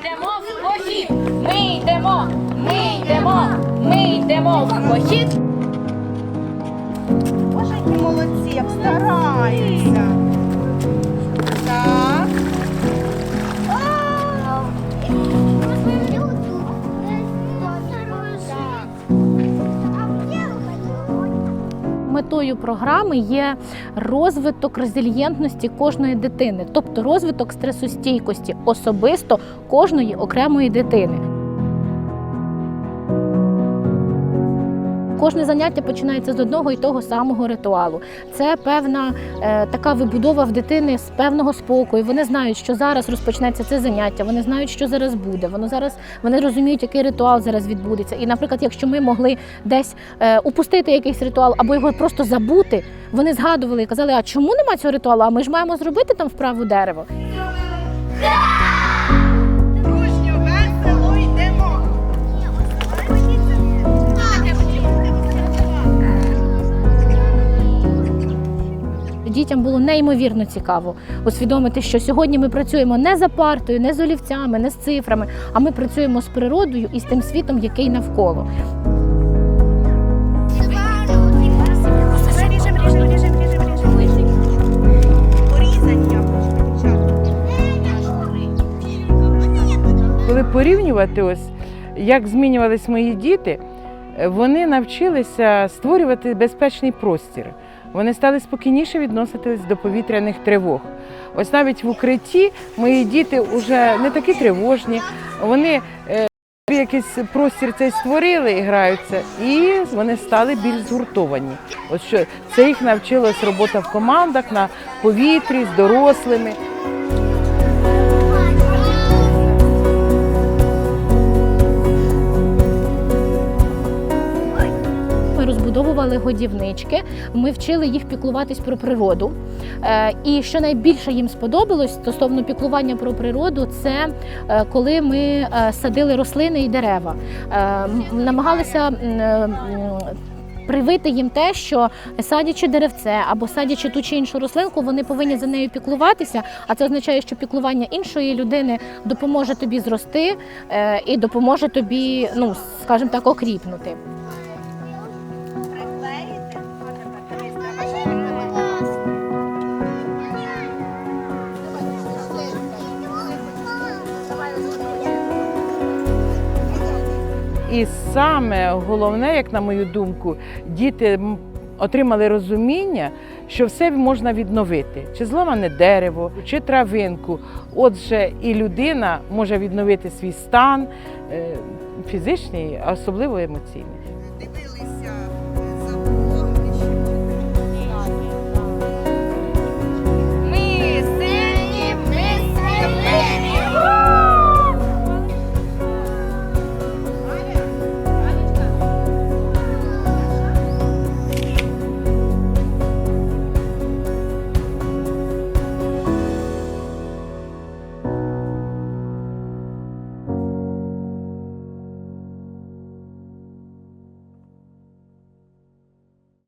йдемо в похід. Ми йдемо, ми йдемо, ми йдемо в похід. Боже, які молодці, як стараються. Метою програми є розвиток резильєнтності кожної дитини, тобто розвиток стресостійкості особисто кожної окремої дитини. Кожне заняття починається з одного і того самого ритуалу. Це певна е, така вибудова в дитини з певного спокою. Вони знають, що зараз розпочнеться це заняття. Вони знають, що зараз буде. Воно зараз вони розуміють, який ритуал зараз відбудеться. І, наприклад, якщо ми могли десь е, упустити якийсь ритуал або його просто забути, вони згадували і казали, а чому нема цього ритуалу? А ми ж маємо зробити там вправу дерево. Дітям було неймовірно цікаво усвідомити, що сьогодні ми працюємо не за партою, не з олівцями, не з цифрами, а ми працюємо з природою і з тим світом, який навколо. Коли порівнювати, ось як змінювались мої діти, е, вони навчилися створювати безпечний простір. Вони стали спокійніше відноситись до повітряних тривог. Ось навіть в укритті мої діти вже не такі тривожні. Вони е, якийсь простір цей створили і граються, і вони стали більш згуртовані. Ось що це їх навчилось робота в командах на повітрі з дорослими. Ми годівнички, ми вчили їх піклуватись про природу. Е, І що найбільше їм сподобалось стосовно піклування про природу, це е, коли ми е, садили рослини і дерева. Намагалися привити їм те, що садячи деревце або садячи ту чи іншу рослинку, вони повинні за нею піклуватися. А це означає, що піклування іншої людини допоможе тобі зрости і допоможе тобі, ну скажімо так, окріпнути. І саме головне, як на мою думку, діти отримали розуміння, що все можна відновити, чи зламане дерево, чи травинку. Отже, і людина може відновити свій стан е, фізичний, а особливо емоційний. Дивились